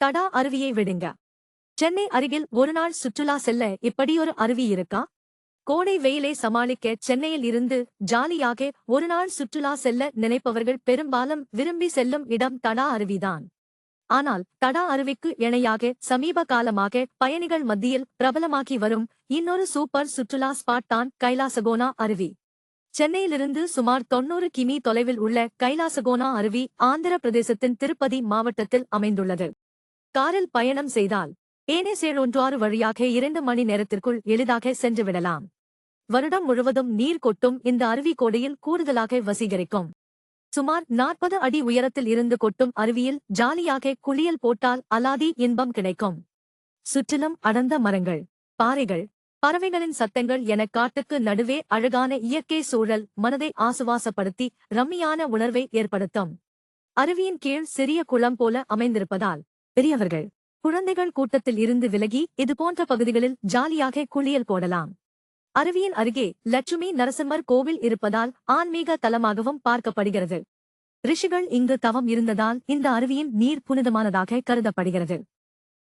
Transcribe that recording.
தடா அருவியை விடுங்க. சென்னை அருகில் ஒருநாள் சுற்றுலா செல்ல இப்படியொரு அருவி இருக்கா? கோடை வெயிலை சமாளிக்க சென்னையில் இருந்து ஜாலியாக ஒருநாள் சுற்றுலா செல்ல நினைப்பவர்கள் பெரும்பாலும் விரும்பி செல்லும் இடம் தடா அருவிதான். ஆனால் தடா அருவிக்கு இணையாக சமீப காலமாக பயணிகள் மத்தியில் பிரபலமாகி வரும் இன்னொரு சூப்பர் சுற்றுலா ஸ்பாட் தான் கைலாசகோனா அருவி. சென்னையிலிருந்து சுமார் தொன்னூறு கிமி தொலைவில் உள்ள கைலாசகோனா அருவி ஆந்திர பிரதேசத்தின் திருப்பதி மாவட்டத்தில் அமைந்துள்ளது. காரில் பயணம் செய்தால் ஏனேசேழொன்றாறு வழியாக இரண்டு மணி நேரத்திற்குள் எளிதாக சென்றுவிடலாம் வருடம் முழுவதும் நீர் கொட்டும் இந்த அருவி கோடையில் கூடுதலாக வசீகரிக்கும். சுமார் நாற்பது அடி உயரத்தில் இருந்து கொட்டும் அருவியில் ஜாலியாக குளியல் போட்டால் அலாதி இன்பம் கிடைக்கும். சுற்றிலும் அடர்ந்த மரங்கள் பாறைகள் பறவைகளின் சத்தங்கள் என காட்டுக்கு நடுவே அழகான இயற்கை சூழல் மனதை ஆசுவாசப்படுத்தி ரம்மியான உணர்வை ஏற்படுத்தும். அருவியின் கீழ் சிறிய குளம் போல அமைந்திருப்பதால் பெரியவர்கள் குழந்தைகள் கூட்டத்தில் இருந்து விலகி இதுபோன்ற பகுதிகளில் ஜாலியாக குளியல் போடலாம். அருவியின் அருகே லட்சுமி நரசிம்மர் கோவில் இருப்பதால் ஆன்மீக தலமாகவும் பார்க்கப்படுகிறது. ரிஷிகள் இங்கு தவம் இருந்ததால் இந்த அருவியின் நீர் புனிதமானதாக கருதப்படுகிறது.